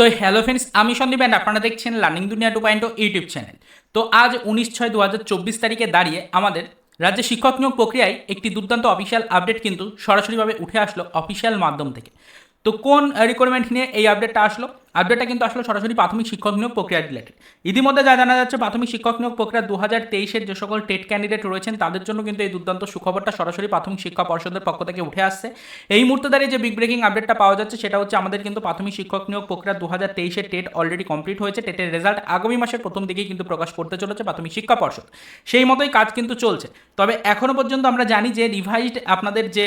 তো hello friends আমি Sandeep and আপনারা দেখছেন লার্নিং দুনিয়া টু পয়েন্ট ইউটিউব চ্যানেল তো আজ উনিশ ছয় দু তারিখে দাঁড়িয়ে আমাদের রাজ্যে শিক্ষক নিয়োগ প্রক্রিয়ায় একটি দুর্দান্ত অফিসিয়াল আপডেট কিন্তু সরাসরিভাবে উঠে আসলো অফিসিয়াল মাধ্যম থেকে। তো কোন রিকোয়ারমেন্ট নিয়ে এই আপডেটটা আসলো? আপডেটটা কিন্তু আসলে সরাসরি প্রাথমিক শিক্ষক নিয়োগ প্রক্রিয়া রিলেটেড ইতিমধ্যে যা জানা যাচ্ছে, প্রাথমিক শিক্ষক নিয়োগ প্রক্রিয়া দু হাজার তেইশের যে সকল টেট ক্যান্ডিডেট রয়েছেন, তাদের জন্য কিন্তু এই দুর্দান্ত সুখবরটা সরাসরি প্রাথমিক শিক্ষা পর্ষদের পক্ষ থেকে উঠে আসছে। এই মুহূর্তে দাঁড়িয়ে যে বিগ ব্রেকিং আপডেটটা পাওয়া যাচ্ছে, সেটা হচ্ছে আমাদের কিন্তু প্রাথমিক শিক্ষক নিয়োগ প্রক্রিয়া দু হাজার তেইশের টেট অলরেডি কমপ্লিট হয়েছে। টেটের রেজাল্ট আগামী মাসের প্রথম দিকেই কিন্তু প্রকাশ করতে চলেছে প্রাথমিক শিক্ষা পর্ষদ। সেই মতোই কাজ কিন্তু চলছে। তবে এখনও পর্যন্ত আমরা জানি যে রিভাইজড আপনাদের যে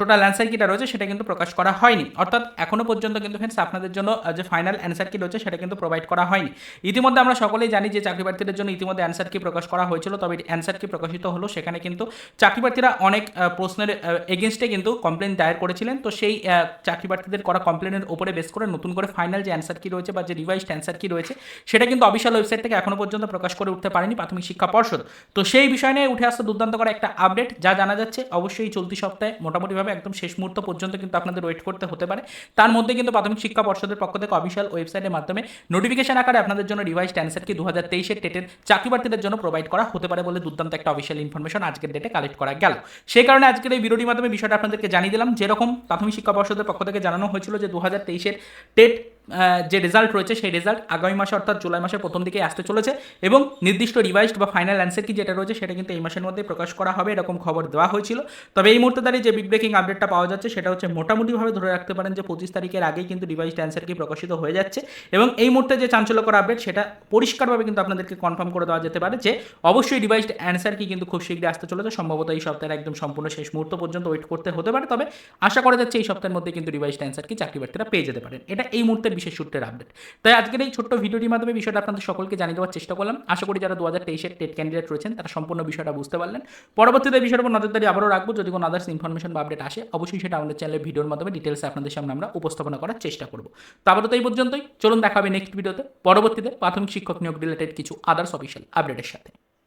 টোটাল অ্যান্সার কিটা রয়েছে, সেটা কিন্তু প্রকাশ করা হয়নি। অর্থাৎ এখনও পর্যন্ত কিন্তু ফ্রেন্ডস আপনাদের জন্য যে ফাইনাল অ্যান্সার কি রয়েছে সেটা কিন্তু প্রোভাইড করা হয়নি। ইতিমধ্যে আমরা সকলেই জানি যে চাকরি প্রার্থীদের জন্য ইতিমধ্যে অ্যান্সার কি প্রকাশ করা হয়েছিল, তবে অ্যান্সার কি প্রকাশিত হলো সেখানে কিন্তু চাকরি প্রার্থীরা অনেক প্রশ্নের এগেনস্টে কিন্তু কমপ্লেন দায়ের করেছিলেন। তো সেই চাকরি প্রার্থীদের করা কমপ্লেনের উপরে বেস করে নতুন করে ফাইনাল যে অ্যান্সার কি রয়েছে বা যে রিভাইসড অ্যান্সার কি রয়েছে সেটা কিন্তু অফিসিয়াল ওয়েবসাইট থেকে এখনও পর্যন্ত প্রকাশ করে উঠতে পারেনি প্রাথমিক শিক্ষা পর্ষদ। তো সেই বিষয় নিয়ে উঠে আসতে দুর্দান্ত করে একটা আপডেট যা জানা যাচ্ছে অবশ্যই চলতি সপ্তাহে মোটামুটিভাবে একদম শেষ মুহূর্ত পর্যন্ত কিন্তু আপনাদের ওয়েট করতে হতে পারে। তার মধ্যে কিন্তু প্রাথমিক শিক্ষা পর্ষদের পক্ষ থেকে অফিসিয়াল ওয়েবসাইটের মাধ্যমে নোটিফিকেশন আকারে আপনাদের জন্য রিভাইজ অ্যান্সার কি দু হাজার তেইশের টেটের চাকরি প্রার্থীদের জন্য প্রোভাইড করা হতে পারে বলে দুর্দান্ত একটা অফিসিয়াল ইনফরমেশন আজকের ডেটে কালেক্ট করা গেল। সেই কারণে আজকের এই ভিডিওটির মাধ্যমে বিষয়টা আপনাদেরকে জানিয়ে দিলাম। যেরকম প্রাথমিক শিক্ষা পর্ষদের পক্ষ থেকে জানানো হয়েছিল যে দু হাজার তেইশের টেট যে রেজাল্ট রয়েছে সেই রেজাল্ট আগামী মাসে অর্থাৎ জুলাই মাসের প্রথম দিকে আসতে চলেছে এবং নির্দিষ্ট রিভাইসড বা ফাইনাল অ্যান্সার কি যেটা রয়েছে সেটা কিন্তু এই মাসের মধ্যে প্রকাশ করা হবে, এরকম খবর দেওয়া হয়েছিল। তবে এই মুহূর্তে দাঁড়িয়ে যে বিগ ব্রেকিং আপডেটটা পাওয়া যাচ্ছে সেটা হচ্ছে মোটামুটিভাবে ধরে রাখতে পারেন যে পঁচিশ তারিখের আগেই কিন্তু রিভাইসড অ্যান্সার কি প্রকাশিত হয়ে যাচ্ছে এবং এই মুহূর্তে যে চাঞ্চল্যকর আপডেট সেটা পরিষ্কারভাবে কিন্তু আপনাদেরকে কনফার্ম করে দেওয়া যেতে পারে যে অবশ্যই রিভাইসড অ্যান্সার কি কিন্তু খুব শীঘ্রই আসতে চলেছে। সম্ভবত এই সপ্তাহের একদম সম্পূর্ণ শেষ মুহূর্ত পর্যন্ত ওয়েট করতে হতে পারে। তবে আশা করা যাচ্ছে এই সপ্তাহের মধ্যে কিন্তু রিভাইসড অ্যান্সার কি চাকরি প্রার্থীরা পেয়ে যেতে পারেন। এটা এই মুহূর্তের বিশেষ সূত্রের আপডেট তাই আজকের এই ছোট্ট ভিডিওটির মাধ্যমে বিষয়টা আপনাদের সকলকে জানিয়ে দেওয়ার চেষ্টা করলাম। আশা করি যারা দু হাজার তেইশের টেট ক্যান্ডিডেট রয়েছেন, তারা সম্পূর্ণ বিষয়টা বুঝতে পারলেন। পরবর্তীতে বিষয়ের উপর নজরদারি আবারও রাখব। যদি কোনো আদার্স ইনফরমেশন বা আপডেট আসে, অবশ্যই সেটা আমাদের চ্যানেলের ভিডিওর মাধ্যমে ডিটেলসে আপনাদের সামনে আমরা উপস্থাপনা করার চেষ্টা করব। তো আপাতত এই পর্যন্তই। চলুন দেখা হবে নেক্সট ভিডিওতে পরবর্তীতে প্রাথমিক শিক্ষক নিয়োগ রিলেটেড কিছু আদার্স অফিসিয়াল আপডেটের সাথে।